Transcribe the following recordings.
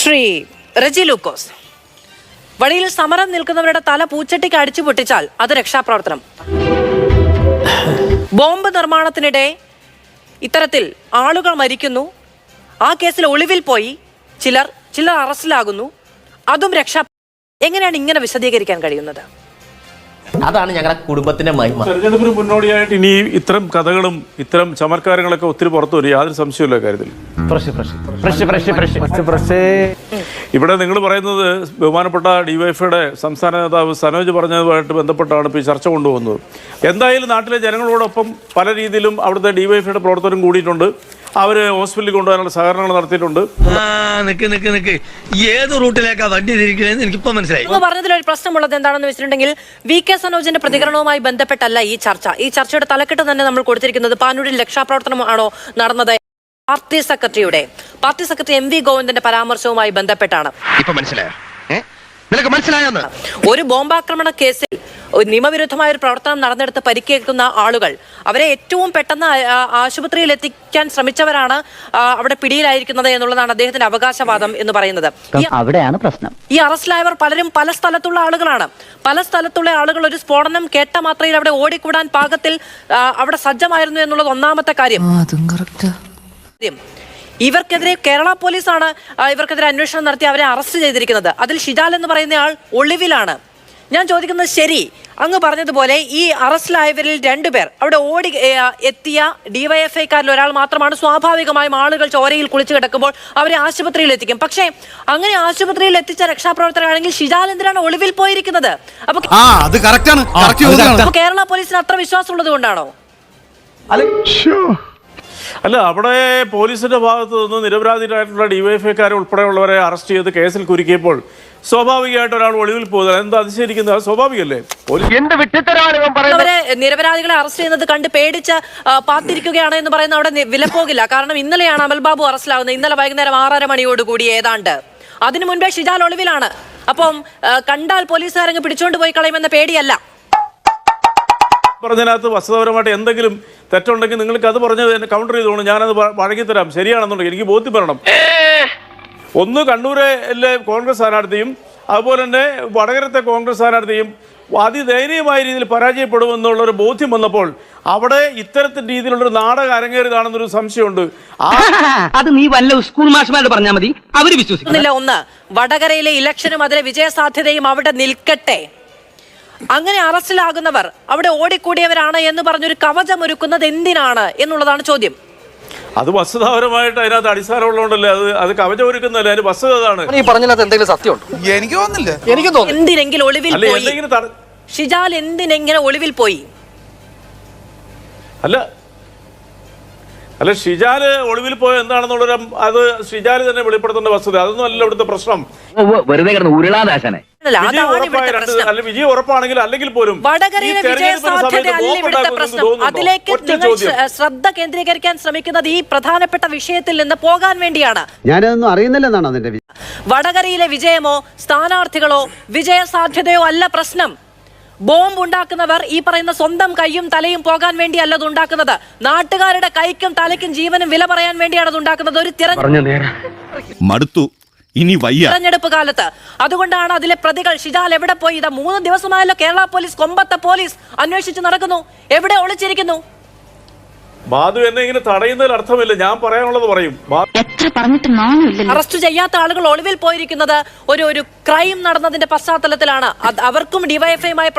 ശ്രീ റജി ലൂക്കോസ്. വഴിയിൽ സമരം നിൽക്കുന്നവരുടെ തല പൂച്ചട്ടിക്ക് അടിച്ചു പൊട്ടിച്ചാൽ അത് രക്ഷാപ്രവർത്തനം. ബോംബ് നിർമ്മാണത്തിനിടെ ഇത്തരത്തിൽ ആളുകൾ മരിക്കുന്നു. ആ കേസിൽ ഒളിവിൽ പോയി ചിലർ ചിലർ അറസ്റ്റിലാകുന്നു. അതും രക്ഷാ എങ്ങനെയാണ് ഇങ്ങനെ വിശദീകരിക്കാൻ കഴിയുന്നത്? അതാണ് ഞങ്ങളുടെ കുടുംബത്തിന്റെ മഹിമ. തെരഞ്ഞെടുപ്പിന് മുന്നോടിയായിട്ട് ഇനി ഇത്തരം കഥകളും ഇത്തരം ചമത്കാരങ്ങളൊക്കെ ഒത്തിരി പുറത്തു വരും. യാതൊരു സംശയമില്ല കാര്യത്തിൽ. ഇവിടെ നിങ്ങൾ പറയുന്നത് ബഹുമാനപ്പെട്ട ഡിവൈഫൈയുടെ സംസ്ഥാന നേതാവ് സനോജ് പറഞ്ഞതുമായിട്ട് ബന്ധപ്പെട്ടാണ് ഇപ്പോൾ ഈ ചർച്ച കൊണ്ടുപോകുന്നത്. എന്തായാലും നാട്ടിലെ ജനങ്ങളോടൊപ്പം പല രീതിയിലും അവിടുത്തെ ഡിവൈഫൈയുടെ പ്രവർത്തനം കൂടിയിട്ടുണ്ട്. അവർ ഹോസ്പിറ്റലിൽ കൊണ്ടുപോകാനുള്ള സഹകരണങ്ങൾ നടത്തിയിട്ടുണ്ട്. നിക്ക് നിക്ക് നിക്ക്. ഏത് റൂട്ടിലേക്കാ വണ്ടി തിരിക്കണേന്ന് എനിക്കിപ്പോ മനസ്സിലായി. അങ്ങ് പറഞ്ഞതിൽ ഒരു പ്രശ്നമുള്ളത് എന്താണെന്ന് വെച്ചിട്ടുണ്ടെങ്കിൽ വി കെ സനോജിന്റെ പ്രതികരണവുമായി ബന്ധപ്പെട്ടല്ല ഈ ചർച്ച. ഈ ചർച്ചയുടെ തലക്കെട്ട് തന്നെ നമ്മൾ കൊടുത്തിരിക്കുന്നത് പാനൂരിൽ രക്ഷാപ്രവർത്തനമാണോ നടന്നത്? പാർട്ടി സെക്രട്ടറിയുടെ പാർട്ടി സെക്രട്ടറി എം വി ഗോവിന്ദന്റെ പരാമർശവുമായി ബന്ധപ്പെട്ടാണ്. ഇപ്പൊ മനസ്സിലായോ? നിനക്ക് മനസ്സിലായെന്ന്? ഒരു ബോംബാക്രമണ കേസിൽ നിയമവിരുദ്ധമായ ഒരു പ്രവർത്തനം നടന്നെടുത്ത് പരിക്കേൽക്കുന്ന ആളുകൾ അവരെ ഏറ്റവും പെട്ടെന്ന് ആശുപത്രിയിൽ എത്തിക്കാൻ ശ്രമിച്ചവരാണ് അവിടെ പിടിയിലായിരിക്കുന്നത് എന്നുള്ളതാണ് അദ്ദേഹത്തിന്റെ അവകാശവാദം എന്ന് പറയുന്നത്. ഈ അവിടെയാണ് പ്രശ്നം. ഈ അറസ്റ്റിലായവർ പലരും പല സ്ഥലത്തുള്ള ആളുകളാണ്. പല സ്ഥലത്തുള്ള ആളുകൾ ഒരു സ്ഫോടനം കേട്ട മാത്രയിൽ അവിടെ ഓടിക്കൂടാൻ പാകത്തിൽ അവിടെ സജ്ജമായിരുന്നു എന്നുള്ളത് ഒന്നാമത്തെ കാര്യം. കാര്യം. ഇവർക്കെതിരെ കേരള പോലീസാണ് ഇവർക്കെതിരെ അന്വേഷണം നടത്തി അവരെ അറസ്റ്റ് ചെയ്തിരിക്കുന്നത്. അതിൽ ഷിജാൽ എന്ന് പറയുന്ന ആൾ ഒളിവിലാണ്. ഞാൻ ചോദിക്കുന്നത് ശരി. അങ്ങ് പറഞ്ഞതുപോലെ ഈ അറസ്റ്റിലായവരിൽ രണ്ടുപേർ അവിടെ ഓടി എത്തിയ ഡിവൈഎഫ്ഐക്കാരിൽ ഒരാൾ മാത്രമാണ്. സ്വാഭാവികമായും ആളുകൾ ചോരയിൽ കുളിച്ചു കിടക്കുമ്പോൾ അവരെ ആശുപത്രിയിൽ എത്തിക്കും. പക്ഷേ അങ്ങനെ ആശുപത്രിയിൽ എത്തിച്ച രക്ഷാപ്രവർത്തകരാണെങ്കിൽ ഷിജാൽ എന്തിനാണ് ഒളിവിൽ പോയിരിക്കുന്നത്? അപ്പൊ കേരള പോലീസിന് അത്ര വിശ്വാസമുള്ളത് കൊണ്ടാണോ? അല്ല അവിടെ പോലീസിന്റെ ഭാഗത്ത് നിന്ന് നിരപരാധികളായിട്ടുള്ള ഡിവൈഎഫ്ഐക്കാരെ ഉൾപ്പെടെയുള്ളവരെ അറസ്റ്റ് ചെയ്ത് കേസിൽ കുരുക്കിയപ്പോൾ സ്വാഭാവികമായിട്ട് ഒരാൾ ഒളിവിൽ പോകുന്നത് എന്താ അതിശയിക്കുന്നത് സ്വാഭാവികല്ലേ അവരെ നിരപരാധികളെ അറസ്റ്റ് ചെയ്യുന്നത് കണ്ട് പേടിച്ച് പാത്തിരിക്കുകയാണ് എന്ന് പറയുന്ന അവിടെ വിലപ്പോകില്ല. കാരണം ഇന്നലെയാണ് അമൽ ബാബു അറസ്റ്റിലാവുന്നത്. ഇന്നലെ വൈകുന്നേരം ആറര മണിയോടുകൂടി ഏതാണ്ട്. അതിനു മുൻപേ ഷിജാൽ ഒളിവിലാണ്. അപ്പം കണ്ടാൽ പോലീസുകാരങ്ങ് പിടിച്ചോണ്ട് പോയി കളയുമെന്ന പേടിയല്ല. പറഞ്ഞതിനകത്ത് വസ്തുതപരമായിട്ട് എന്തെങ്കിലും തെറ്റുണ്ടെങ്കിൽ നിങ്ങൾക്ക് അത് പറഞ്ഞ് എന്നെ കൗണ്ടർ ചെയ്തോളൂ ഞാനത് വഴങ്ങിത്തരാം ശരിയാണെന്നുണ്ടെങ്കിൽ എനിക്ക് ബോധ്യപ്പെടണം ഒന്ന് കണ്ണൂരിലെ കോൺഗ്രസ് സ്ഥാനാർത്ഥിയും അതുപോലെ തന്നെ വടകരത്തെ കോൺഗ്രസ് സ്ഥാനാർത്ഥിയും അതിദയനീയമായ രീതിയിൽ പരാജയപ്പെടുമെന്നുള്ള ഒരു ബോധ്യം വന്നപ്പോൾ അവിടെ ഇത്തരത്തിൽ രീതിയിലുള്ളൊരു നാടകം അരങ്ങേറിയതാണെന്നൊരു സംശയമുണ്ട്. അത് നീ വല്ല സ്കൂൾ മാഷ്മാരോട് പറഞ്ഞാൽ മതി. അവർ വിശ്വസിക്കുന്നില്ല ഒന്ന് വടകരയിലെ ഇലക്ഷനും അതിലെ വിജയ സാധ്യതയും അവിടെ നിൽക്കട്ടെ. അങ്ങനെ അറസ്റ്റിലാകുന്നവർ അവിടെ ഓടിക്കൂടിയവരാണ് എന്ന് പറഞ്ഞൊരു കവചമൊരുക്കുന്നത് എന്തിനാണ് എന്നുള്ളതാണ് ചോദ്യം. അത് വസ്തുതാപരമായിട്ട് അതിനകത്ത് അടിസ്ഥാനമുള്ളതുകൊണ്ടല്ലേ? അത് അത് കവചമൊരുക്കുന്നതല്ലേ? അതിന് വസ്തുത അതാണ്. ഈ പറഞ്ഞതിനകത്ത് എന്തെങ്കിലും സത്യമുണ്ടോ? എനിക്ക് തോന്നുന്നില്ല. എനിക്ക് തോന്നുന്നു എന്തിനെങ്കിലും ഒളിവിൽ അല്ല പോയി. എന്തെങ്കിലും തട- ഷിജാൽ എന്തിനെങ്ങനെ ഒളിവിൽ പോയി? അല്ല അല്ല ഷിജാൽ ഒളിവിൽ പോയ എന്താണെന്നുള്ളൊരു അത് ഷിജാൽ തന്നെ വെളിപ്പെടുത്തേണ്ട വസ്തുത. അതൊന്നും അല്ല ഇവിടുത്തെ പ്രശ്നം. വെറുതെ കിടന്ന് ഉരുളാദാശനെ. വിജയം ഉറപ്പാണെങ്കിൽ അല്ലെങ്കിൽ പോലും വടകരയിലെ വിജയ സാധ്യത വിജയസാധ്യത അല്ല ഇവിടുത്തെ പ്രശ്നം. അതിലേക്ക് നിങ്ങൾ ശ്രദ്ധ കേന്ദ്രീകരിക്കാൻ ശ്രമിക്കുന്നത് ഈ പ്രധാനപ്പെട്ട വിഷയത്തിൽ നിന്ന് പോകാൻ വേണ്ടിയാണ്. ഞാനതൊന്നും അറിയുന്നില്ലെന്നാണ് അതിന്റെ വടകരയിലെ വിജയമോ സ്ഥാനാർത്ഥികളോ വിജയ സാധ്യതയോ അല്ല പ്രശ്നം. ബോംബ് ഉണ്ടാക്കുന്നവർ ഈ പറയുന്ന സ്വന്തം കൈയും തലയും പോകാൻ വേണ്ടിയല്ല അത് ഉണ്ടാക്കുന്നത് നാട്ടുകാരുടെ കൈക്കും തലയ്ക്കും ജീവനും വില പറയാൻ വേണ്ടിയാണ് അത് ഉണ്ടാക്കുന്നത് ഒരു തിരഞ്ഞെടുപ്പ്. മടുത്തു. ഇനി വയ്യ. തെരഞ്ഞെടുപ്പ് കാലത്ത്. അതുകൊണ്ടാണ് അതിലെ പ്രതികൾ ഷിജാൽ എവിടെ പോയി? ഇതാ മൂന്ന് ദിവസമായല്ലോ കേരള പോലീസ് കൊമ്പത്തെ പോലീസ് അന്വേഷിച്ച് നടക്കുന്നു. എവിടെ ഒളിച്ചിരിക്കുന്നു? മാധു എന്നെ ഇങ്ങനെ തടയുന്നതിൽ അർത്ഥമില്ല. ഞാൻ പറയാനുള്ളത് പറയും. എത്ര പറഞ്ഞിട്ട് അറസ്റ്റ് ചെയ്യാത്ത ആളുകൾ ഒളിവിൽ പോയിരിക്കുന്നത് ഒരു ഒരു ക്രൈം നടന്നതിന്റെ പശ്ചാത്തലത്തിലാണ്. അവർക്കും ഡിവൈഎഫ്ഐയുമായി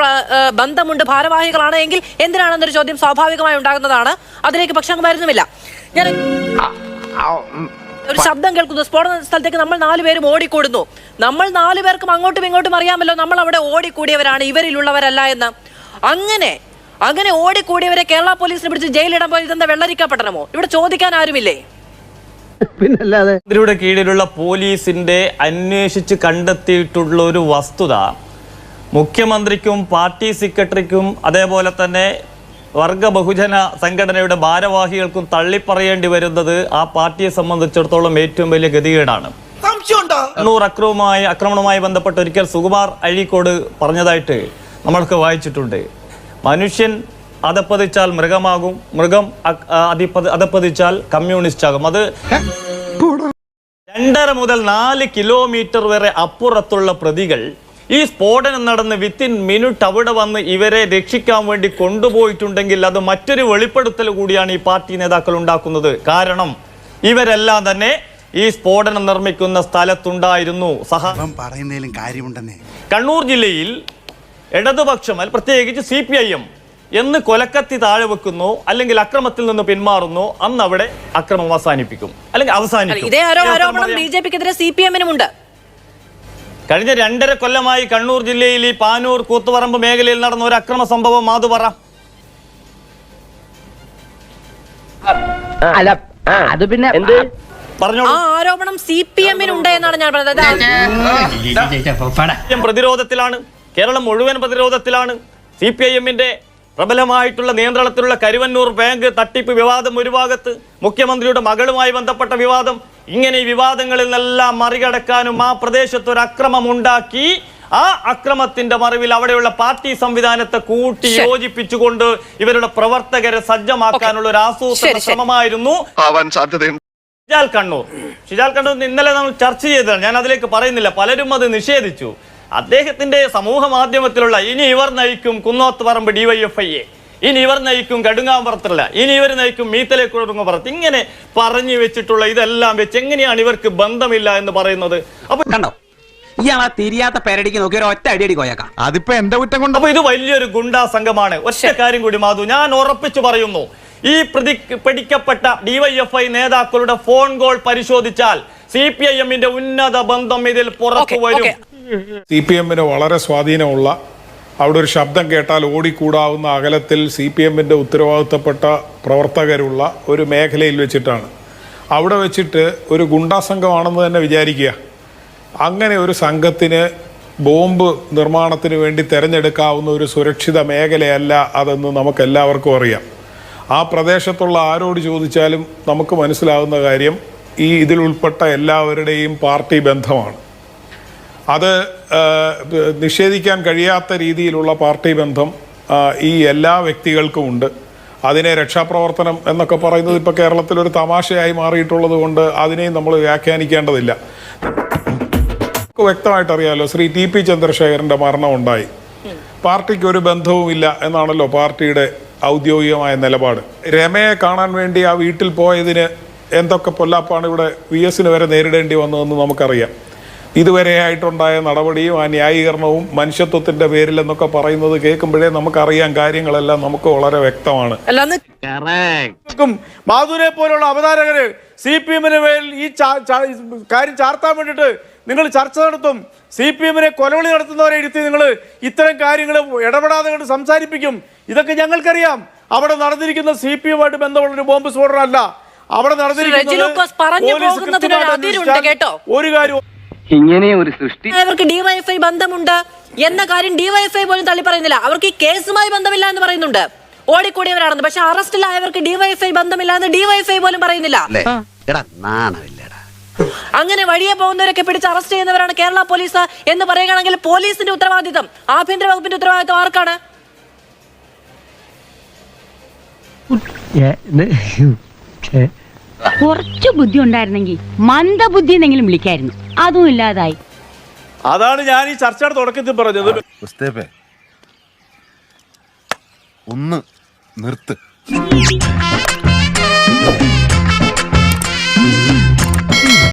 ബന്ധമുണ്ട്. ഭാരവാഹികളാണ് എങ്കിൽ എന്തിനാണെന്നൊരു ചോദ്യം സ്വാഭാവികമായി ഉണ്ടാകുന്നതാണ്. അതിലേക്ക് പക്ഷെ അങ്ങ് വരുന്നുമില്ല. ഞാൻ ഒരു ശബ്ദം കേൾക്കുന്നു. സ്ഫോടന സ്ഥലത്തേക്ക് നമ്മൾ നാലുപേരും ഓടിക്കൂടുന്നു. നമ്മൾ നാലുപേർക്കും അങ്ങോട്ടും ഇങ്ങോട്ടും അറിയാമല്ലോ നമ്മൾ അവിടെ ഓടിക്കൂടിയവരാണ് ഇവരിലുള്ളവരല്ല എന്ന്. അങ്ങനെ അങ്ങനെ ഓടിക്കൂടിയവരെ കേരള പോലീസിനെ പിടിച്ച് ജയിലിടാൻ പോയി ഇതെന്താ വെള്ളരിക്കപ്പെടണമോ ഇവിടെ ചോദിക്കാൻ ആരുമില്ലേ? പിന്നല്ലാതെ മന്ത്രിയുടെ കീഴിലുള്ള പോലീസിന്റെ അന്വേഷിച്ച് കണ്ടെത്തിയിട്ടുള്ള ഒരു വസ്തുത മുഖ്യമന്ത്രിക്കും പാർട്ടി സെക്രട്ടറിക്കും അതേപോലെ തന്നെ വർഗ ബഹുജന സംഘടനയുടെ ഭാരവാഹികൾക്കും തള്ളിപ്പറയേണ്ടി വരുന്നത് ആ പാർട്ടിയെ സംബന്ധിച്ചിടത്തോളം ഏറ്റവും വലിയ ഗതികേടാണ്. കണ്ണൂർ അക്രമവുമായി ആക്രമണവുമായി ബന്ധപ്പെട്ട് ഒരിക്കൽ സുകുമാർ അഴീക്കോട് പറഞ്ഞതായിട്ട് നമ്മൾക്ക് വായിച്ചിട്ടുണ്ട്. മനുഷ്യൻ അതപ്പതിച്ചാൽ മൃഗമാകും മൃഗം അതപ്പതിച്ചാൽ കമ്മ്യൂണിസ്റ്റ് ആകും അത് രണ്ടര മുതൽ നാല് കിലോമീറ്റർ വരെ അപ്പുറത്തുള്ള പ്രതികൾ ഈ സ്ഫോടനം നടന്ന് വിത്തിൻ മിനിറ്റ് അവിടെ വന്ന് ഇവരെ രക്ഷിക്കാൻ വേണ്ടി കൊണ്ടുപോയിട്ടുണ്ടെങ്കിൽ അത് മറ്റൊരു വെളിപ്പെടുത്തൽ കൂടിയാണ് ഈ പാർട്ടി നേതാക്കൾ ഉണ്ടാക്കുന്നത്. കാരണം ഇവരെല്ലാം തന്നെ ഈ സ്ഫോടനം നിർമ്മിക്കുന്ന സ്ഥലത്തുണ്ടായിരുന്നു. സഹ പറയുന്നതിലും കാര്യമുണ്ടെന്നേ. കണ്ണൂർ ജില്ലയിൽ ഇടതുപക്ഷം അല്ല പ്രത്യേകിച്ച് സി പി ഐ എം എന്ന് കൊലക്കത്തി താഴെ വെക്കുന്നു അല്ലെങ്കിൽ അക്രമത്തിൽ നിന്ന് പിന്മാറുന്നു അന്ന് അവിടെ അക്രമം അവസാനിപ്പിക്കും. അല്ലെങ്കിൽ അവസാനിപ്പിക്കും അവസാനിക്കും. ഇതേ ആരോപണം. ബി ജെ പിക്കെതിരെ സി പി എമ്മിനുമുണ്ട്. കഴിഞ്ഞ രണ്ടര കൊല്ലമായി കണ്ണൂർ ജില്ലയിൽ ഈ പാനൂർ കൂത്തുപറമ്പ് മേഖലയിൽ നടന്ന ഒരു അക്രമ സംഭവം. മാതു പറ. അല്ല അത് പിന്നെ എന്ത്? പറഞ്ഞോളൂ. ആ ആരോപണം സി പി എമ്മിനുണ്ട് എന്നാണ് ഞാൻ പറഞ്ഞത്. പ്രതിരോധത്തിലാണ്. കേരളം മുഴുവൻ പ്രതിരോധത്തിലാണ്. സി പി ഐ എമ്മിന്റെ പ്രബലമായിട്ടുള്ള നിയന്ത്രണത്തിലുള്ള കരുവന്നൂർ ബാങ്ക് തട്ടിപ്പ് വിവാദം ഒരു ഭാഗത്ത് മുഖ്യമന്ത്രിയുടെ മകളുമായി ബന്ധപ്പെട്ട വിവാദം ഇങ്ങനെ ഈ വിവാദങ്ങളിൽ നിന്നെല്ലാം മറികടക്കാനും ആ പ്രദേശത്ത് ഒരു അക്രമം ഉണ്ടാക്കി ആ അക്രമത്തിന്റെ മറിവിൽ അവിടെയുള്ള പാർട്ടി സംവിധാനത്തെ കൂട്ടി യോജിപ്പിച്ചുകൊണ്ട് ഇവരുടെ പ്രവർത്തകരെ സജ്ജമാക്കാനുള്ള ഒരു ആസൂത്രണ ശരി, ശരി. ശ്രമമായിരുന്നു. ഷിജാൽ കണ്ണൂർ. ഷിജാൽ കണ്ണൂർ ഇന്നലെ നമ്മൾ ചർച്ച ചെയ്തതാണ്. ഞാൻ അതിലേക്ക് പറയുന്നില്ല. പലരും അത് നിഷേധിച്ചു. അദ്ദേഹത്തിന്റെ സമൂഹ മാധ്യമത്തിലുള്ള ഇനി ഇവർ നയിക്കും കുന്നോത്ത് പറമ്പ് ഡിവൈഎഫ്ഐയെ ഇനി ഇവർ നയിക്കും കടുങ്ങാമ്പുറത്തല്ല. ഇനി ഇവർ നയിക്കും മീത്തലെ കൊടുങ്ങുപുറത്ത് ഇങ്ങനെ പറഞ്ഞു വെച്ചിട്ടുള്ള ഇതെല്ലാം വെച്ച് എങ്ങനെയാണ് ഇവർക്ക് ബന്ധമില്ല എന്ന് പറയുന്നത്? അപ്പൊ കണ്ടോ? ഇയാളാ തിരിയാത്ത പേരടിക്ക് നോക്കി ഒരു ഒറ്റ അടിയടി കോയക്കാം. അതിപ്പോ എന്താ കുറ്റം കൊണ്ട്? അപ്പൊ ഇത് വലിയൊരു ഗുണ്ടാ സംഘമാണ്. ഒറ്റ കാര്യം കൂടി മാധു ഞാൻ ഉറപ്പിച്ചു പറയുന്നു. ഈ പ്രതി പിടിക്കപ്പെട്ട ഡിവൈഎഫ്ഐ നേതാക്കളുടെ ഫോൺ കോൾ പരിശോധിച്ചാൽ സി പി ഐ എമ്മിന്റെ ഉന്നത ബന്ധം ഇതിൽ പുറത്തു വരും. സി പി എമ്മിന് വളരെ സ്വാധീനമുള്ള അവിടെ ഒരു ശബ്ദം കേട്ടാൽ ഓടിക്കൂടാവുന്ന അകലത്തിൽ സി പി എമ്മിന്റെ ഉത്തരവാദിത്തപ്പെട്ട പ്രവർത്തകരുള്ള ഒരു മേഖലയിൽ വെച്ചിട്ടാണ്. അവിടെ വെച്ചിട്ട് ഒരു ഗുണ്ടാ സംഘമാണെന്ന് തന്നെ വിചാരിക്കുക. അങ്ങനെ ഒരു സംഘത്തിന് ബോംബ് നിർമ്മാണത്തിന് വേണ്ടി തിരഞ്ഞെടുക്കാവുന്ന ഒരു സുരക്ഷിത മേഖലയല്ല അതെന്ന് നമുക്ക് എല്ലാവർക്കും അറിയാം. ആ പ്രദേശത്തുള്ള ആരോട് ചോദിച്ചാലും നമുക്ക് മനസ്സിലാവുന്ന കാര്യം ഈ ഇതിലുൾപ്പെട്ട എല്ലാവരുടെയും പാർട്ടി ബന്ധമാണ്. അത് നിഷേധിക്കാൻ കഴിയാത്ത രീതിയിലുള്ള പാർട്ടി ബന്ധം ഈ എല്ലാ വ്യക്തികൾക്കും ഉണ്ട്. അതിനെ രക്ഷാപ്രവർത്തനം എന്നൊക്കെ പറയുന്നത് ഇപ്പോൾ കേരളത്തിൽ ഒരു തമാശയായി മാറിയിട്ടുള്ളത് കൊണ്ട് അതിനെയും നമ്മൾ വ്യാഖ്യാനിക്കേണ്ടതില്ല. വ്യക്തമായിട്ടറിയാമല്ലോ ശ്രീ ടി പി ചന്ദ്രശേഖരന്റെ മരണം ഉണ്ടായി. പാർട്ടിക്ക് ഒരു ബന്ധവുമില്ല എന്നാണല്ലോ പാർട്ടിയുടെ ഔദ്യോഗികമായ നിലപാട്. രമയെ കാണാൻ വേണ്ടി ആ വീട്ടിൽ പോയതിന് എന്തൊക്കെ പൊല്ലാപ്പാണ് ഇവിടെ വി എസിന് വരെ നേരിടേണ്ടി വന്നതെന്ന് നമുക്കറിയാം. ഇതുവരെയായിട്ടുണ്ടായ നടപടിയും ആ ന്യായീകരണവും മനുഷ്യത്വത്തിന്റെ പേരിൽ എന്നൊക്കെ പറയുന്നത് കേൾക്കുമ്പോഴേ നമുക്കറിയാം കാര്യങ്ങളെല്ലാം നമുക്ക് വളരെ വ്യക്തമാണ്. മാധുരെ പോലുള്ള അവതാരകര് സി പി എമ്മിന് മേൽ ഈ കാര്യം ചാർത്താൻ വേണ്ടിയിട്ട് നിങ്ങൾ ചർച്ച നടത്തും. സി പി എമ്മിനെ കൊലവിളി നടത്തുന്നവരെ ഇരുത്തി നിങ്ങൾ ഇത്തരം കാര്യങ്ങൾ ഇടപെടാതെ കൊണ്ട് സംസാരിപ്പിക്കും. ഇതൊക്കെ ഞങ്ങൾക്കറിയാം. അവിടെ നടന്നിരിക്കുന്ന സി പി എമ്മായിട്ട് ബന്ധമുള്ള ഒരു ബോംബ് സ്ഫോടനമല്ല അവിടെ നടന്നിരിക്കുന്നത്. ഒരു കാര്യം ഇങ്ങനെ ഒരു സൃഷ്ടി. അവർക്ക് ഡിവൈഎഫ്ഐ ബന്ധമുണ്ട് എന്ന കാര്യം ഡിവൈഎഫ്ഐ പോലും തള്ളി പറയുന്നില്ല. അവർക്ക് ഈ കേസുമായി ബന്ധമില്ല എന്ന് പറയുന്നുണ്ട്. ഓടിക്കൂടിയവരാണെന്ന്. പക്ഷെ അറസ്റ്റിലായവർക്ക് ഡിവൈഎഫ്ഐ ബന്ധമില്ല എന്ന് ഡിവൈഎഫ്ഐ പോലും പറയുന്നില്ല. എടാ നാണമില്ലടാ. അങ്ങനെ വഴിയെ പോകുന്നവരൊക്കെ പിടിച്ച് അറസ്റ്റ് ചെയ്യുന്നവരാണ് കേരള പോലീസ് എന്ന് പറയുകയാണെങ്കിൽ പോലീസിന്റെ ഉത്തരവാദിത്തം. ആഭ്യന്തര വകുപ്പിന്റെ ഉത്തരവാദിത്തം ആർക്കാണ്? കുറച്ചു ബുദ്ധി ഉണ്ടായിരുന്നെങ്കിൽ മന്ദബുദ്ധി എന്നെങ്കിലും വിളിക്കായിരുന്നു. അതും ഇല്ലാതായി. അതാണ് ഞാൻ ഈ ചർച്ചയുടെ തുടക്കത്തിൽ പറഞ്ഞത്. ഒന്ന് നിർത്ത്.